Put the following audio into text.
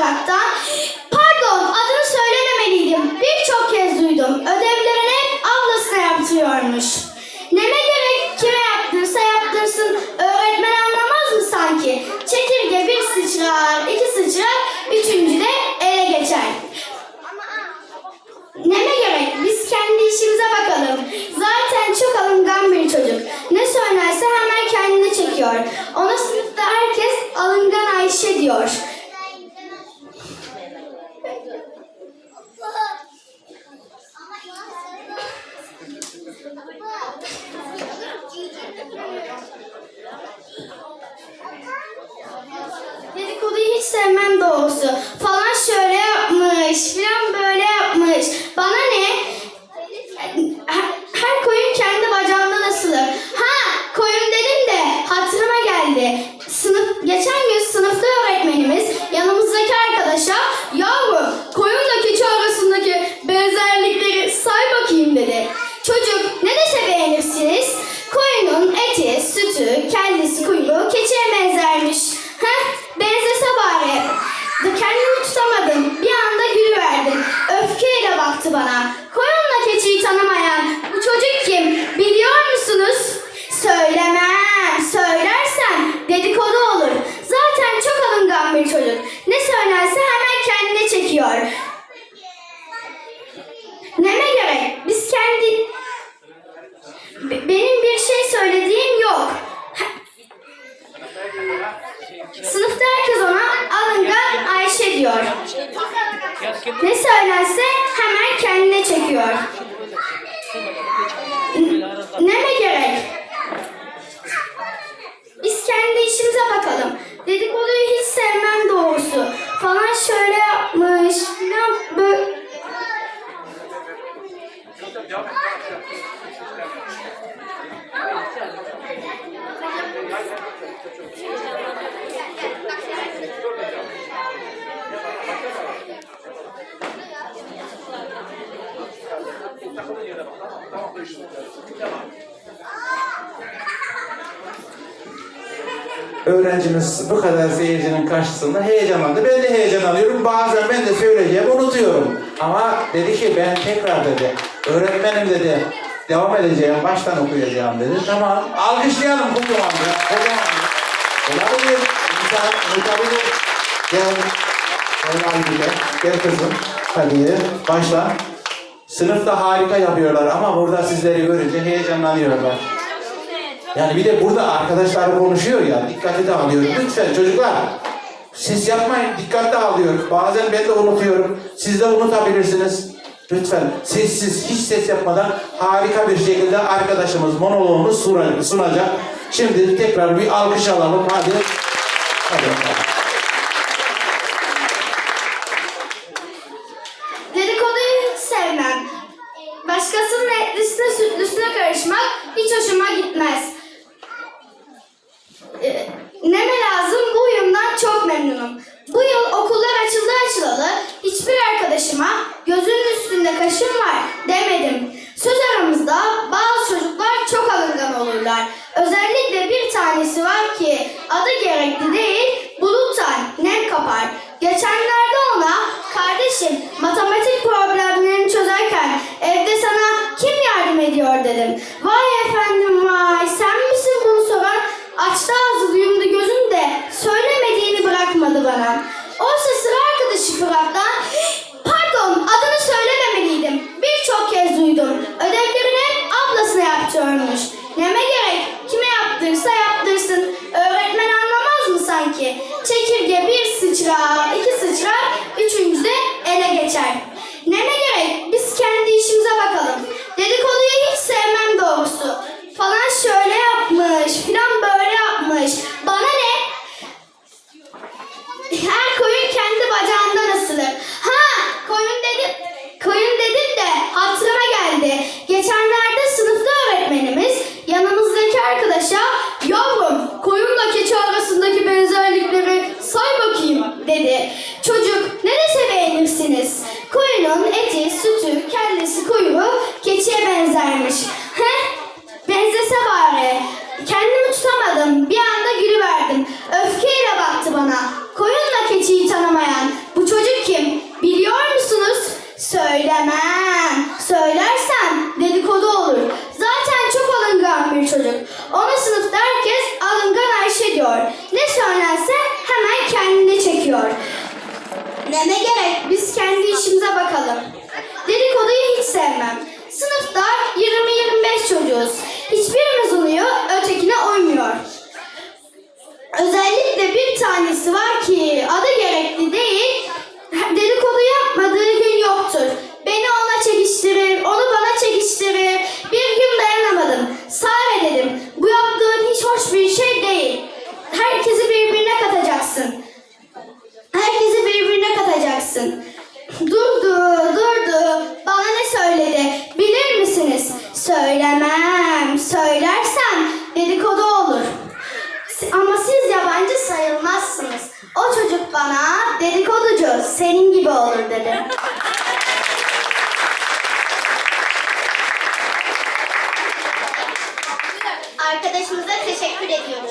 kulaktan Oh. Tutamadım. Bir anda gülüverdim. Öfkeyle baktı bana. Koyunla keçiyi tanımayan bu çocuk kim? Biliyor musunuz? Söylemem. Söylersem dedikodu olur. Zaten çok alıngan bir çocuk. Ne söylerse hemen kendine çekiyor. Neme gerek? Biz kendi... Be- benim bir şey söylediğim yok. Sınıfta diyor. Ne söylerse hemen kendine çekiyor. Öğrencimiz bu kadar seyircinin karşısında heyecanlandı. Ben de heyecan alıyorum. Bazen ben de söyleyeceğimi unutuyorum. Ama dedi ki ben tekrar dedi. Öğretmenim dedi. Devam edeceğim, baştan okuyacağım dedi. Tamam. Alkışlayalım kocamanca. Kocamanca. Olabilir. İnsan unutabilir. Gel. Gel. Gel kızım. Hadi başla. Sınıfta harika yapıyorlar ama burada sizleri görünce heyecanlanıyorlar. Yani bir de burada arkadaşlar konuşuyor ya, dikkati dağılıyor. Lütfen çocuklar, siz yapmayın, dikkat dağılıyor. Bazen ben de unutuyorum, siz de unutabilirsiniz. Lütfen sessiz, hiç ses yapmadan harika bir şekilde arkadaşımız monoloğunu sunacak. Şimdi tekrar bir alkış alalım, hadi. Hadi memnunum. Bu yıl okullar açıldı açılalı hiçbir arkadaşıma gözünün üstünde kaşım var demedim. Söz aramızda bazı çocuklar çok alıngan olurlar. Özellikle bir tanesi var ki adı gerekli değil buluttan nem kapar. Geçenlerde ona kardeşim matematik problemlerini çözerken evde sana kim yardım ediyor dedim. Vay efendim vay sen misin bunu soran? Açtı ağzı yumdu gözünü de söylemediğini bırakmadı bana. oynuyoruz. Hiçbirimiz oynuyor, ötekine oymuyor. Özellikle bir tanesi var ki adı gerekli değil, dedikodu yapmadığı gün yoktur. Beni ona çekiştirir, Dedikoducu senin gibi olur dedi. Arkadaşımıza teşekkür ediyoruz.